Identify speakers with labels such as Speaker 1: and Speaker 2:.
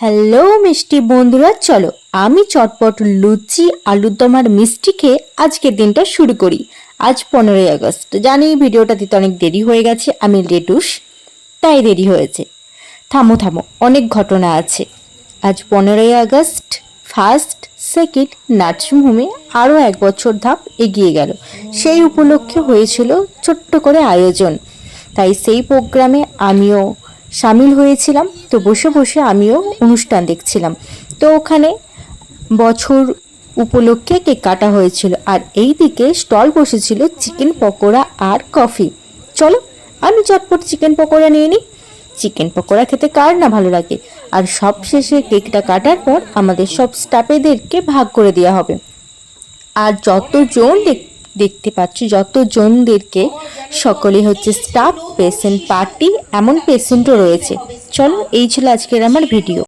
Speaker 1: Hello মিষ্টি বন্ধুরা, চলো আমি চটপট লুচি আলুর দম আর মিষ্টি খেয়ে আজকের দিনটা শুরু করি। আজ পনেরোই আগস্ট জানি ভিডিওটা দিতে অনেক দেরি হয়ে গেছে, আমি লেটুস, তাই দেরি হয়েছে। থামো থামো, অনেক ঘটনা আছে। আজ পনেরোই আগস্ট ফার্স্ট সেকেন্ড নার্সিংহোমে আরও এক বছর ধাপ এগিয়ে গেল। সেই উপলক্ষে হয়েছিল ছোট্ট করে আয়োজন। তাই সেই প্রোগ্রামে আমিও সামিল হয়েছিলাম। তো বসে বসে আমিও অনুষ্ঠান দেখছিলাম। তো ওখানে বছর উপলক্ষে কেক কাটা হয়েছিল। আর এই দিকে স্টল বসেছিল চিকেন পকোড়া আর কফি। চলো, আমি চটপট চিকেন পকোড়া নিয়ে নিই। চিকেন পকোড়া খেতে কার না ভালো লাগে? আর সব শেষে কেকটা কাটার পর আমাদের সব স্টাফেদেরকে ভাগ করে দেওয়া হবে। আর যতজন দেখ- দেখতে পাচ্ছি যতজনদেরকে সকলে হচ্ছে স্টাফ পেশেন্ট পার্টি এমন পেশেন্টও রয়েছে। চলো এই ছিল আজকের আমার ভিডিও